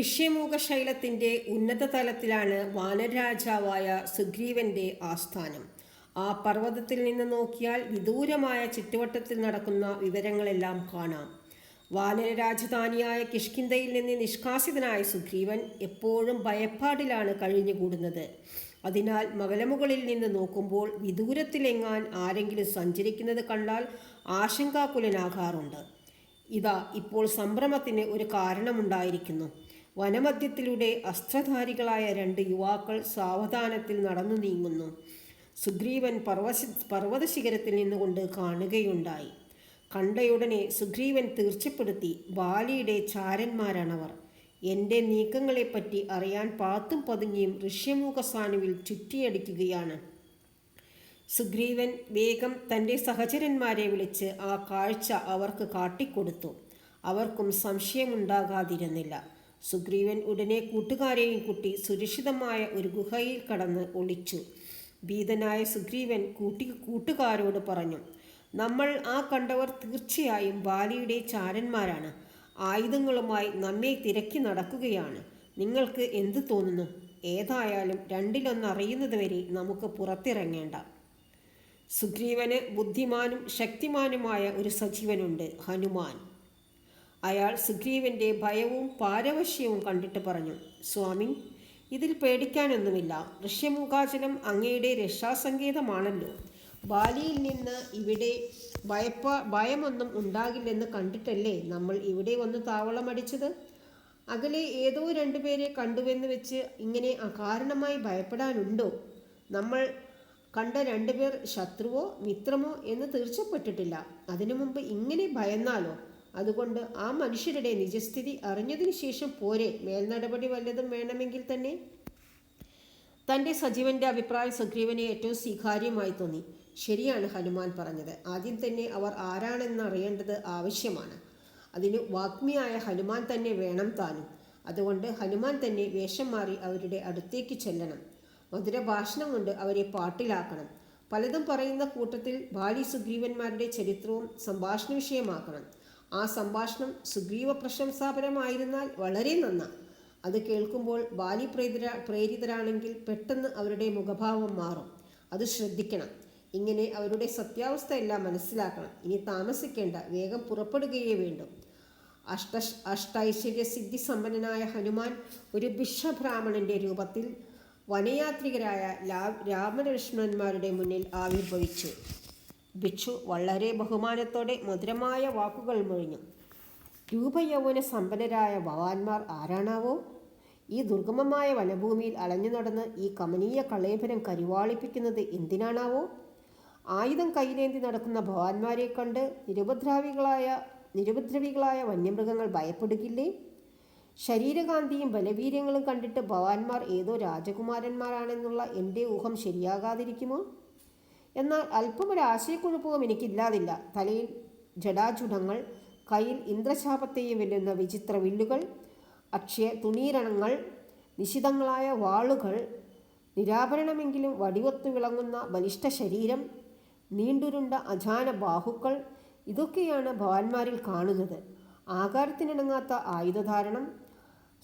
ഋഷ്യമുഖ ശൈലത്തിന്റെ ഉന്നത തലത്തിലാണ് വാനരാജാവായ സുഗ്രീവന്റെ ആസ്ഥാനം. ആ പർവതത്തിൽ നിന്ന് നോക്കിയാൽ വിദൂരമായ ചുറ്റുവട്ടത്തിൽ നടക്കുന്ന വിവരങ്ങളെല്ലാം കാണാം. വാനര രാജധാനിയായ കിഷ്കിന്തയിൽ നിന്ന് നിഷ്കാസിതനായ സുഗ്രീവൻ എപ്പോഴും ഭയപ്പാടിലാണ് കഴിഞ്ഞുകൂടുന്നത്. അതിനാൽ മകലമുകളിൽ നിന്ന് നോക്കുമ്പോൾ വിദൂരത്തിലെങ്ങാൻ ആരെങ്കിലും സഞ്ചരിക്കുന്നത് കണ്ടാൽ ആശങ്കാകുലനാകാറുണ്ട്. ഇതാ ഇപ്പോൾ സംഭ്രമത്തിന് ഒരു കാരണമുണ്ടായിരിക്കുന്നു. വനമധ്യത്തിലൂടെ അസ്ത്രധാരികളായ രണ്ട് യുവാക്കൾ സാവധാനത്തിൽ നടന്നു നീങ്ങുന്നു. സുഗ്രീവൻ പർവശ പർവതശിഖരത്തിൽ നിന്നുകൊണ്ട് കാണുകയുണ്ടായി. കണ്ടയുടനെ സുഗ്രീവൻ തീർച്ചപ്പെടുത്തി ബാലിയുടെ ചാരന്മാരാണവർ. എന്റെ നീക്കങ്ങളെപ്പറ്റി അറിയാൻ പാത്തും പതുങ്ങിയും ഋഷ്യമൂഖസാനുവിൽ ചുറ്റിയടിക്കുകയാണ്. സുഗ്രീവൻ വേഗം തന്റെ സഹചരന്മാരെ വിളിച്ച് ആ കാഴ്ച അവർക്ക് കാട്ടിക്കൊടുത്തു. അവർക്കും സംശയമുണ്ടാകാതിരുന്നില്ല. സുഗ്രീവൻ ഉടനെ കൂട്ടുകാരെയും കൂട്ടി സുരക്ഷിതമായ ഒരു ഗുഹയിൽ കടന്ന് ഒളിച്ചു. ഭീതനായ സുഗ്രീവൻ കൂട്ടി കൂട്ടുകാരോട് പറഞ്ഞു നമ്മൾ ആ കണ്ടവർ തീർച്ചയായും ബാലിയുടെ ചാരന്മാരാണ്. ആയുധങ്ങളുമായി നമ്മെ തിരക്കി നടക്കുകയാണ്. നിങ്ങൾക്ക് എന്തു തോന്നുന്നു? ഏതായാലും രണ്ടിലൊന്നറിയുന്നതുവരെ നമുക്ക് പുറത്തിറങ്ങേണ്ട സുഗ്രീവന് ബുദ്ധിമാനും ശക്തിമാനുമായ ഒരു സജീവനുണ്ട് ഹനുമാൻ. അയാൾ സുഗ്രീവന്റെ ഭയവും പാരവശ്യവും കണ്ടിട്ട് പറഞ്ഞു സ്വാമി ഇതിൽ പേടിക്കാനൊന്നുമില്ല. ഋഷ്യമുഖാചലം അങ്ങയുടെ രക്ഷാസങ്കേതമാണല്ലോ. ബാലിയിൽ നിന്ന് ഇവിടെ ഭയപ്പ ഭയമൊന്നും ഉണ്ടാകില്ലെന്ന് കണ്ടിട്ടല്ലേ നമ്മൾ ഇവിടെ വന്ന് താവളമടിച്ചത് അകലെ ഏതോ രണ്ടുപേരെ കണ്ടുവെന്ന് വെച്ച് ഇങ്ങനെ അകാരണമായി ഭയപ്പെടാനുണ്ടോ? നമ്മൾ കണ്ട രണ്ടുപേർ ശത്രുവോ മിത്രമോ എന്ന് തീർച്ചപ്പെട്ടിട്ടില്ല. അതിനു മുമ്പ് ഇങ്ങനെ ഭയന്നാലോ? അതുകൊണ്ട് ആ മനുഷ്യരുടെ നിജസ്ഥിതി അറിഞ്ഞതിന് ശേഷം പോരെ. മേൽനടപടി വല്ലതും വേണമെങ്കിൽ തന്നെ. തന്റെ സജീവന്റെ അഭിപ്രായം സുഗ്രീവനെ ഏറ്റവും സ്വീകാര്യമായി തോന്നി. ശരിയാണ് ഹനുമാൻ പറഞ്ഞത്. ആദ്യം തന്നെ അവർ ആരാണെന്ന് അറിയേണ്ടത് ആവശ്യമാണ്. അതിന് വാഗ്മിയായ ഹനുമാൻ തന്നെ വേണം താനും. അതുകൊണ്ട് ഹനുമാൻ തന്നെ വേഷം മാറി അവരുടെ അടുത്തേക്ക് ചെല്ലണം. മധുര ഭാഷണം കൊണ്ട് അവരെ പാട്ടിലാക്കണം. പലതും പറയുന്ന കൂട്ടത്തിൽ ബാലി സുഗ്രീവന്മാരുടെ ചരിത്രവും സംഭാഷണ വിഷയമാക്കണം. ആ സംഭാഷണം സുഗ്രീവ പ്രശംസാപരമായിരുന്നാൽ വളരെ നന്ന. അത് കേൾക്കുമ്പോൾ ബാലി പ്രേതിര പ്രേരിതരാണെങ്കിൽ പെട്ടെന്ന് അവരുടെ മുഖഭാവം മാറും. അത് ശ്രദ്ധിക്കണം. ഇങ്ങനെ അവരുടെ സത്യാവസ്ഥ എല്ലാം മനസ്സിലാക്കണം. ഇനി താമസിക്കേണ്ട. വേഗം പുറപ്പെടുകയേ വേണ്ടു. അഷ്ട അഷ്ടൈശ്വര്യ സിദ്ധി സമ്പന്നനായ ഹനുമാൻ ഒരു ബിഷബ്രാഹ്മണന്റെ രൂപത്തിൽ വനയാത്രികരായ രാമലക്ഷ്മണന്മാരുടെ മുന്നിൽ ആവിർഭവിച്ചു. ഭിക്ഷു വളരെ ബഹുമാനത്തോടെ മധുരമായ വാക്കുകൾ മൊഴിഞ്ഞു. രൂപയൗവന സമ്പന്നരായ ഭവാന്മാർ ആരാണാവോ? ഈ ദുർഗമമായ വനഭൂമിയിൽ അലഞ്ഞു നടന്ന് ഈ കമനീയ കളേഭരം കരിവാളിപ്പിക്കുന്നത് എന്തിനാണാവോ? ആയുധം കയ്യിലേന്തി നടക്കുന്ന ഭവാന്മാരെ കണ്ട് നിരുപദ്രാവികളായ നിരുപദ്രവികളായ വന്യമൃഗങ്ങൾ ഭയപ്പെടുകില്ലേ? ശരീരകാന്തിയും ബലവീര്യങ്ങളും കണ്ടിട്ട് ഭവാന്മാർ ഏതോ രാജകുമാരന്മാരാണെന്നുള്ള എന്റെ ഊഹം ശരിയാകാതിരിക്കുമോ? എന്നാൽ അല്പം ഒരു ആശയക്കുഴപ്പവും എനിക്കില്ലാതില്ല. തലയിൽ ജടാചുടങ്ങൾ കയ്യിൽ ഇന്ദ്രശാപത്തെയും വെല്ലുന്ന വിചിത്ര വില്ലുകൾ അക്ഷയ തുണീരണങ്ങൾ നിശിതങ്ങളായ വാളുകൾ നിരാഭരണമെങ്കിലും വടിവത്ത് വിളങ്ങുന്ന ബലിഷ്ഠ ശരീരം നീണ്ടുരുണ്ട അജാന ബാഹുക്കൾ ഇതൊക്കെയാണ് ഭവാന്മാരിൽ കാണുന്നത്. ആകാരത്തിനിണങ്ങാത്ത ആയുധധാരണം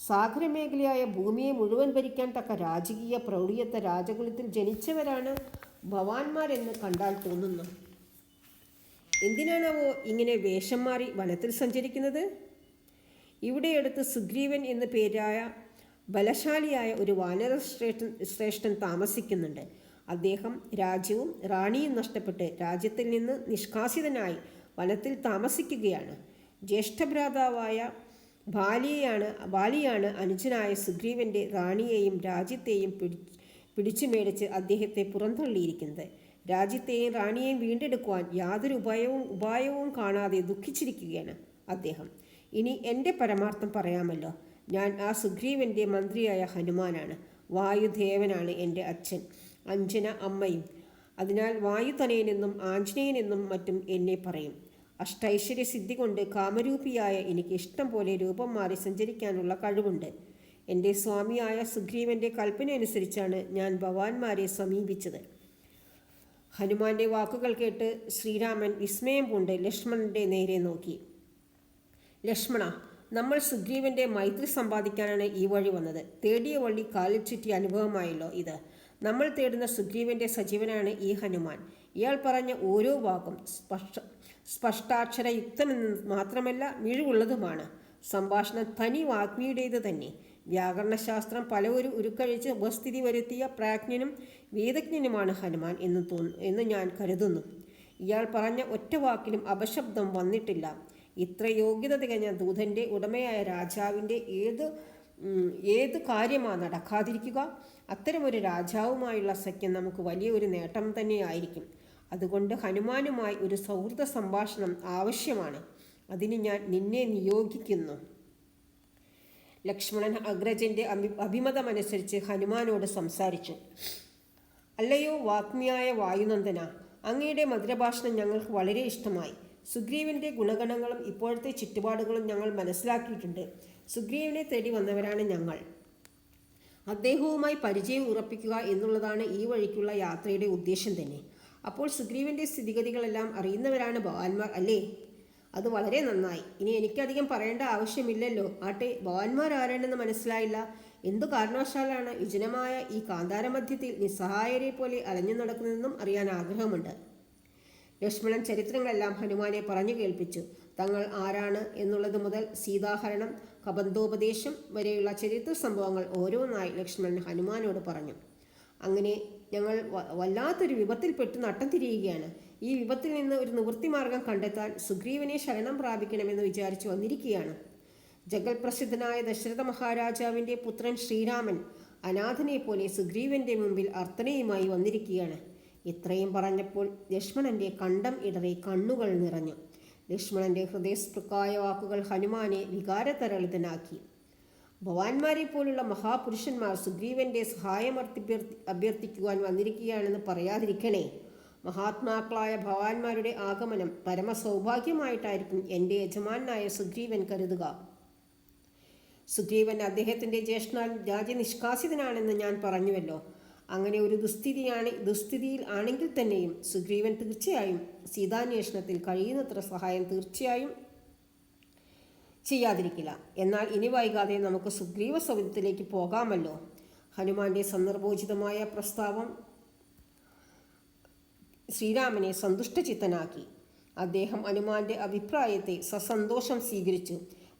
സാഗരമേഖലയായ ഭൂമിയെ മുഴുവൻ ഭരിക്കാൻ തക്ക രാജകീയ പ്രൗഢിയത്തെ രാജകുലത്തിൽ ജനിച്ചവരാണ് ഭവാന്മാരെന്ന് കണ്ടാൽ തോന്നുന്നു. എന്തിനാണാവോ ഇങ്ങനെ വേഷം മാറി വനത്തിൽ സഞ്ചരിക്കുന്നത്? ഇവിടെയടുത്ത് സുഗ്രീവൻ എന്ന പേരായ ബലശാലിയായ ഒരു വാനര ശ്രേഷ്ഠൻ ശ്രേഷ്ഠൻ താമസിക്കുന്നുണ്ട്. അദ്ദേഹം രാജ്യവും റാണിയും നഷ്ടപ്പെട്ട് രാജ്യത്തിൽ നിന്ന് നിഷ്കാസിതനായി വനത്തിൽ താമസിക്കുകയാണ്. ജ്യേഷ്ഠഭ്രാതാവായ ബാലിയെയാണ് ബാലിയാണ് അനുജനായ സുഗ്രീവന്റെ റാണിയെയും രാജ്യത്തെയും പിടി പിടിച്ചു മേടിച്ച് അദ്ദേഹത്തെ പുറന്തള്ളിയിരിക്കുന്നത്. രാജ്യത്തെയും റാണിയെയും വീണ്ടെടുക്കുവാൻ യാതൊരു ഉപായവും ഉപായവും കാണാതെ ദുഃഖിച്ചിരിക്കുകയാണ് അദ്ദേഹം. ഇനി എന്റെ പരമാർത്ഥം പറയാമല്ലോ. ഞാൻ ആ സുഗ്രീവന്റെ മന്ത്രിയായ ഹനുമാനാണ്. വായുദേവനാണ് എന്റെ അച്ഛൻ. അഞ്ജന അമ്മയും. അതിനാൽ വായുതനയനെന്നും ആഞ്ജനേയനെന്നും മറ്റും എന്നെ പറയും. അഷ്ടൈശ്വര്യ സിദ്ധി കൊണ്ട് കാമരൂപിയായ എനിക്ക് ഇഷ്ടം പോലെ രൂപം മാറി സഞ്ചരിക്കാനുള്ള കഴിവുണ്ട്. എന്റെ സ്വാമിയായ സുഗ്രീവന്റെ കൽപ്പന അനുസരിച്ചാണ് ഞാൻ ഭവാന്മാരെ സമീപിച്ചത്. ഹനുമാന്റെ വാക്കുകൾ കേട്ട് ശ്രീരാമൻ വിസ്മയം കൊണ്ട് ലക്ഷ്മണന്റെ നേരെ നോക്കി. ലക്ഷ്മണ നമ്മൾ സുഗ്രീവന്റെ മൈത്രി സമ്പാദിക്കാനാണ് ഈ വഴി വന്നത്. തേടിയ വള്ളി കാലിൽ ചുറ്റിയ അനുഭവമായല്ലോ ഇത്. നമ്മൾ തേടുന്ന സുഗ്രീവന്റെ സജീവനാണ് ഈ ഹനുമാൻ. ഇയാൾ പറഞ്ഞ ഓരോ വാക്കും സ്പഷ്ട സ്പഷ്ടാക്ഷരയുക്തമെന്ന് മാത്രമല്ല മിഴിവുള്ളതുമാണ്. സംഭാഷണം തനി വാഗ്മിയുടേത് തന്നെ. വ്യാകരണശാസ്ത്രം പല ഒരു ഉരുക്കഴിച്ച് ഉപസ്ഥിതി വരുത്തിയ പ്രാജ്ഞനും വേദജ്ഞനുമാണ് ഹനുമാൻ എന്ന് തോന്നുന്നു എന്ന് ഞാൻ കരുതുന്നു. ഇയാൾ പറഞ്ഞ ഒറ്റ വാക്കിലും അപശബ്ദം വന്നിട്ടില്ല. ഇത്ര യോഗ്യത തികഞ്ഞ ദൂതന്റെ ഉടമയായ രാജാവിന്റെ ഏത് ഏത് കാര്യമാണ് നടക്കാതിരിക്കുക? അത്തരമൊരു രാജാവുമായുള്ള സഖ്യം നമുക്ക് വലിയൊരു നേട്ടം തന്നെയായിരിക്കും അതുകൊണ്ട് ഹനുമാനുമായി ഒരു സൗഹൃദ സംഭാഷണം ആവശ്യമാണ്. അതിന് ഞാൻ നിന്നെ നിയോഗിക്കുന്നു. ലക്ഷ്മണൻ അഗ്രജന്റെ അഭി അഭിമതമനുസരിച്ച് ഹനുമാനോട് സംസാരിച്ചു. അല്ലയോ വാഗ്മിയായ വായുനന്ദന അങ്ങയുടെ മധുരഭാഷണം ഞങ്ങൾക്ക് വളരെ ഇഷ്ടമായി. സുഗ്രീവന്റെ ഗുണഗണങ്ങളും ഇപ്പോഴത്തെ ചുറ്റുപാടുകളും ഞങ്ങൾ മനസ്സിലാക്കിയിട്ടുണ്ട്. സുഗ്രീവനെ തേടി വന്നവരാണ് ഞങ്ങൾ. അദ്ദേഹവുമായി പരിചയം ഉറപ്പിക്കുക എന്നുള്ളതാണ് ഈ വഴിക്കുള്ള യാത്രയുടെ ഉദ്ദേശം തന്നെ. അപ്പോൾ സുഗ്രീവന്റെ സ്ഥിതിഗതികളെല്ലാം അറിയുന്നവരാണ് ഭവാന്മാർ അല്ലേ? അത് വളരെ നന്നായി. ഇനി എനിക്കധികം പറയേണ്ട ആവശ്യമില്ലല്ലോ. ആട്ടെ ഭവാന്മാരാരാണെന്ന് മനസ്സിലായില്ല. എന്തു കാരണവശാലാണ് വിജനമായ ഈ കാന്താരമധ്യത്തിൽ നിസ്സഹായരെ പോലെ അലഞ്ഞു നടക്കുന്നതെന്നും അറിയാൻ ആഗ്രഹമുണ്ട്. ലക്ഷ്മണൻ ചരിത്രങ്ങളെല്ലാം ഹനുമാനെ പറഞ്ഞു കേൾപ്പിച്ചു. തങ്ങൾ ആരാണ് എന്നുള്ളത് മുതൽ സീതാഹരണം കബന്ധോപദേശം വരെയുള്ള ചരിത്ര സംഭവങ്ങൾ ഓരോന്നായി ലക്ഷ്മണൻ ഹനുമാനോട് പറഞ്ഞു. അങ്ങനെ ഞങ്ങൾ വല്ലാത്തൊരു വിപത്തിൽപ്പെട്ട് നട്ടം തിരിയുകയാണ്. ഈ വിപത്തിൽ നിന്ന് ഒരു നിവൃത്തി മാർഗം കണ്ടെത്താൻ സുഗ്രീവനെ ശരണം പ്രാപിക്കണമെന്ന് വിചാരിച്ചു വന്നിരിക്കുകയാണ്. ജഗൽപ്രസിദ്ധനായ ദശരഥ മഹാരാജാവിന്റെ പുത്രൻ ശ്രീരാമൻ അനാഥനെ പോലെ സുഗ്രീവന്റെ മുമ്പിൽ അർത്ഥനയുമായി വന്നിരിക്കുകയാണ്. ഇത്രയും പറഞ്ഞപ്പോൾ ലക്ഷ്മണന്റെ കണ്ടം ഇടറി കണ്ണുകൾ നിറഞ്ഞു. ലക്ഷ്മണന്റെ ഹൃദയസ്പൃക്കായ വാക്കുകൾ ഹനുമാനെ വികാരതരളിതനാക്കി. ഭവാന്മാരെ പോലുള്ള മഹാപുരുഷന്മാർ സുഗ്രീവന്റെ സഹായം അഭ്യർത്ഥിക്കുവാൻ വന്നിരിക്കുകയാണെന്ന് പറയാതിരിക്കണേ. മഹാത്മാക്കളായ ഭവാന്മാരുടെ ആഗമനം പരമസൗഭാഗ്യമായിട്ടായിരിക്കും എന്റെ യജമാനായ സുഗ്രീവൻ കരുതുക. സുഗ്രീവൻ അദ്ദേഹത്തിന്റെ ജ്യേഷ്ഠനാൽ രാജ്യനിഷ്കാസിതനാണെന്ന് ഞാൻ പറഞ്ഞുവല്ലോ. അങ്ങനെ ഒരു ദുസ്ഥിതിയാണ് ദുസ്ഥിതിയിൽ ആണെങ്കിൽ തന്നെയും സുഗ്രീവൻ തീർച്ചയായും സീതാന്വേഷണത്തിൽ കഴിയുന്നത്ര സഹായം തീർച്ചയായും ചെയ്യാതിരിക്കില്ല. എന്നാൽ ഇനി വൈകാതെ നമുക്ക് സുഗ്രീവ സൗധത്തിലേക്ക് പോകാമല്ലോ. ഹനുമാന്റെ സന്ദർഭോചിതമായ പ്രസ്താവം ശ്രീരാമനെ സന്തുഷ്ടചിത്തനാക്കി. അദ്ദേഹം ഹനുമാന്റെ അഭിപ്രായത്തെ സസന്തോഷം സ്വീകരിച്ചു.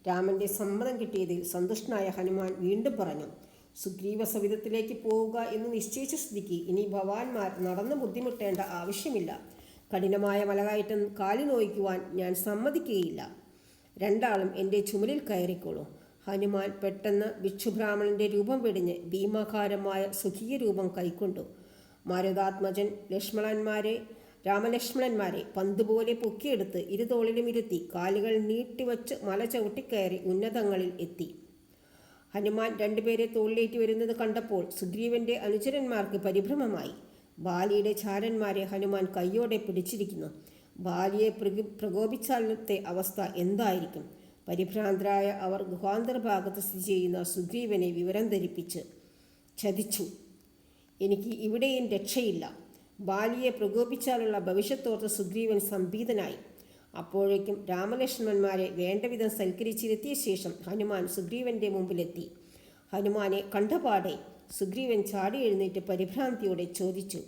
രാമന്റെ സമ്മതം കിട്ടിയതിൽ സന്തുഷ്ടനായ ഹനുമാൻ വീണ്ടും പറഞ്ഞു സുഗ്രീവ സവിധത്തിലേക്ക് പോവുക എന്ന് നിശ്ചയിച്ച സ്ഥിതിക്ക് ഇനി ഭവാന്മാർ നടന്നു ബുദ്ധിമുട്ടേണ്ട ആവശ്യമില്ല. കഠിനമായ മലകയറ്റം കാലു നോയിക്കുവാൻ ഞാൻ സമ്മതിക്കുകയില്ല. രണ്ടാളും എന്റെ ചുമലിൽ കയറിക്കോളൂ. ഹനുമാൻ പെട്ടെന്ന് ഭിക്ഷുബ്രാഹ്മണന്റെ രൂപം വെടിഞ്ഞ് ഭീമാകാരമായ സുഖീയ രൂപം കൈക്കൊണ്ടു. മാരുതാത്മജൻ ലക്ഷ്മണന്മാരെ രാമലക്ഷ്മണന്മാരെ പന്തുപോലെ പൊക്കിയെടുത്ത് ഇരുതോളിലും ഇരുത്തി കാലുകൾ നീട്ടിവച്ച് മല ചവിട്ടിക്കയറി ഉന്നതങ്ങളിൽ എത്തി. ഹനുമാൻ രണ്ടുപേരെ തോളിലേറ്റി വരുന്നത് കണ്ടപ്പോൾ സുഗ്രീവന്റെ അനുചരന്മാർക്ക് പരിഭ്രമമായി. ബാലിയുടെ ചാരന്മാരെ ഹനുമാൻ കയ്യോടെ പിടിച്ചിരിക്കുന്നു. ബാലിയെ പ്രകി പ്രകോപിച്ചാലത്തെ അവസ്ഥ എന്തായിരിക്കും? പരിഭ്രാന്തരായ അവർ ഗുഹാന്തർഭാഗത്ത് സ്ഥിതി ചെയ്യുന്ന സുഗ്രീവനെ വിവരം ധരിപ്പിച്ച് ചതിച്ചു. എനിക്ക് ഇവിടെയും രക്ഷയില്ല. ബാലിയെ പ്രകോപിച്ചാലുള്ള ഭവിഷ്യത്തോർത്ത് സുഗ്രീവൻ സംഭീതനായി. അപ്പോഴേക്കും രാമലക്ഷ്മണന്മാരെ വേണ്ടവിധം സൽക്കരിച്ചിരുത്തിയ ശേഷം ഹനുമാൻ സുഗ്രീവന്റെ മുമ്പിലെത്തി. ഹനുമാനെ കണ്ടപാടെ സുഗ്രീവൻ ചാടി എഴുന്നേറ്റ് പരിഭ്രാന്തിയോടെ ചോദിച്ചു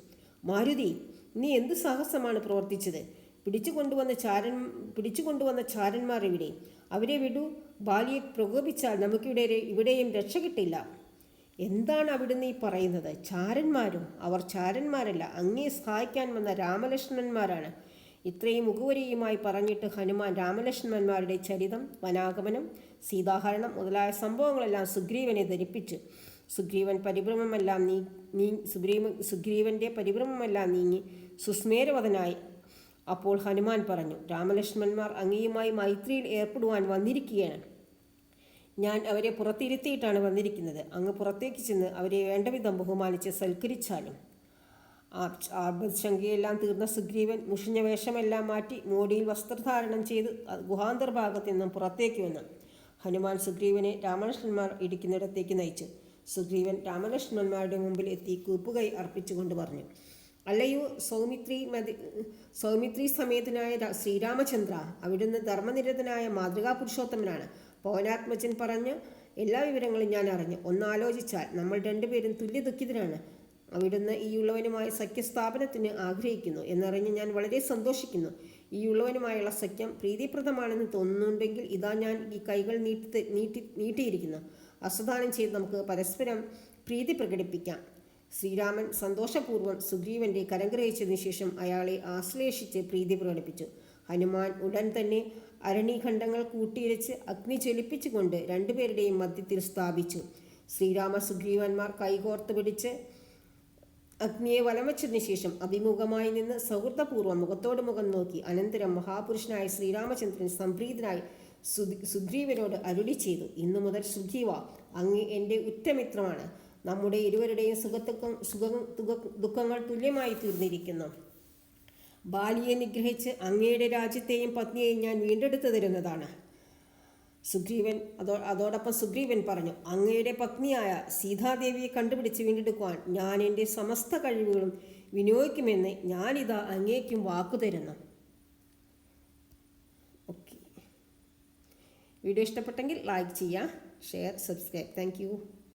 മാരുതി നീ എന്ത് സാഹസമാണ് പ്രവർത്തിച്ചത്? പിടിച്ചു കൊണ്ടുവന്ന ചാരൻ പിടിച്ചു കൊണ്ടുവന്ന ചാരന്മാർ ഇവിടെ അവരെ വിടൂ. ബാലിയെ പ്രകോപിച്ചാൽ നമുക്കിവിടെ ഇവിടെയും രക്ഷ കിട്ടില്ല. എന്താണ് അവിടുന്ന് ഈ പറയുന്നത്? ചാരന്മാരും അവർ ചാരന്മാരല്ല അങ്ങേ സഹായിക്കാൻ വന്ന രാമലക്ഷ്മണന്മാരാണ്. ഇത്രയും മുഖവരിയുമായി പറഞ്ഞിട്ട് ഹനുമാൻ രാമലക്ഷ്മണന്മാരുടെ ചരിതം വനാഗമനം സീതാഹരണം മുതലായ സംഭവങ്ങളെല്ലാം സുഗ്രീവനെ ധരിപ്പിച്ചു. സുഗ്രീവൻ പരിഭ്രമമെല്ലാം നീ നീ സുഗ്രീവ സുഗ്രീവന്റെ പരിഭ്രമമെല്ലാം നീങ്ങി സുസ്മേരവതനായി. അപ്പോൾ ഹനുമാൻ പറഞ്ഞു രാമലക്ഷ്മണന്മാർ അങ്ങയുമായി മൈത്രിയിൽ ഏർപ്പെടുവാൻ വന്നിരിക്കുകയാണ്. ഞാൻ അവരെ പുറത്തിരുത്തിയിട്ടാണ് വന്നിരിക്കുന്നത്. അങ്ങ് പുറത്തേക്ക് ചെന്ന് അവരെ വേണ്ടവിധം ബഹുമാനിച്ച് സൽക്കരിച്ചാലും. ആപത്ശങ്കയെല്ലാം തീർന്ന സുഗ്രീവൻ മുഷിഞ്ഞ വേഷമെല്ലാം മാറ്റി മോടിയിൽ വസ്ത്രധാരണം ചെയ്ത് ഗുഹാന്തർഭാഗത്ത് നിന്നും പുറത്തേക്ക് വന്നു ഹനുമാൻ സുഗ്രീവനെ രാമകൃഷ്ണന്മാർ ഇരിക്കുന്നിടത്തേക്ക് നയിച്ചു. സുഗ്രീവൻ രാമലക്ഷ്മണന്മാരുടെ മുമ്പിൽ എത്തി കൂപ്പുകൈ അർപ്പിച്ചുകൊണ്ട് പറഞ്ഞു. അല്ലയോ സൗമിത്രി മതി സൗമിത്രി സമേതനായ ശ്രീരാമചന്ദ്ര അവിടുന്ന് ധർമ്മനിരതനായ മാതൃകാ പുരുഷോത്തമനാണ്. പവനാത്മജൻ പറഞ്ഞു എല്ലാ വിവരങ്ങളും ഞാൻ അറിഞ്ഞു. ഒന്നാലോചിച്ചാൽ നമ്മൾ രണ്ടുപേരും തുല്യ ദുഃഖിതരാണ് അവിടുന്ന് ഈ ഉള്ളവനുമായ സഖ്യസ്ഥാപനത്തിന് ആഗ്രഹിക്കുന്നു എന്നറിഞ്ഞ് ഞാൻ വളരെ സന്തോഷിക്കുന്നു. ഈ ഉള്ളവനുമായുള്ള സഖ്യം പ്രീതിപ്രദമാണെന്ന് തോന്നുന്നുണ്ടെങ്കിൽ ഇതാ ഞാൻ ഈ കൈകൾ നീട്ടി നീട്ടി നീട്ടിയിരിക്കുന്നു. അസദാനം ചെയ്ത് നമുക്ക് പരസ്പരം പ്രീതി പ്രകടിപ്പിക്കാം. ശ്രീരാമൻ സന്തോഷപൂർവം സുഗ്രീവന്റെ കരം ഗ്രഹിച്ചതിനു ശേഷം അയാളെ ആശ്ലേഷിച്ച് പ്രീതി പ്രകടിപ്പിച്ചു. ഹനുമാൻ ഉടൻ തന്നെ അരണീഖണ്ഡങ്ങൾ കൂട്ടിയിരച്ച് അഗ്നി ജ്വലിപ്പിച്ചുകൊണ്ട് രണ്ടുപേരുടെയും മധ്യത്തിൽ സ്ഥാപിച്ചു. ശ്രീരാമ സുഗ്രീവന്മാർ കൈകോർത്ത് പിടിച്ച് അഗ്നിയെ വലം ശേഷം അഭിമുഖമായി നിന്ന് സൗഹൃദപൂർവം മുഖത്തോട് മുഖം നോക്കി അനന്തരം മഹാപുരുഷനായ ശ്രീരാമചന്ദ്രൻ സംപ്രീതനായി സുഗ്രീവനോട് അരുളി ചെയ്തു ഇന്നു മുതൽ സുഗ്രീവ അങ്ങ് എന്റെ ഉറ്റമിത്രമാണ്. നമ്മുടെ ഇരുവരുടെയും സുഖത്തുക്കം സുഖ ദുഃഖങ്ങൾ തുല്യമായി തീർന്നിരിക്കുന്നു ബാലിയെ നിഗ്രഹിച്ച് അങ്ങയുടെ രാജ്യത്തെയും പത്നിയെയും ഞാൻ വീണ്ടെടുത്തു തരുന്നതാണ്. സുഗ്രീവൻ അതോ അതോടൊപ്പം സുഗ്രീവൻ പറഞ്ഞു അങ്ങയുടെ പത്നിയായ സീതാദേവിയെ കണ്ടുപിടിച്ച് വീണ്ടെടുക്കുവാൻ ഞാൻ എന്റെ സമസ്ത കഴിവുകളും വിനിയോഗിക്കുമെന്ന് ഞാനിതാ അങ്ങേക്കും വാക്കു തരുന്നു. ഓക്കെ വീഡിയോ ഇഷ്ടപ്പെട്ടെങ്കിൽ ലൈക്ക് ചെയ്യുക ഷെയർ സബ്സ്ക്രൈബ് താങ്ക്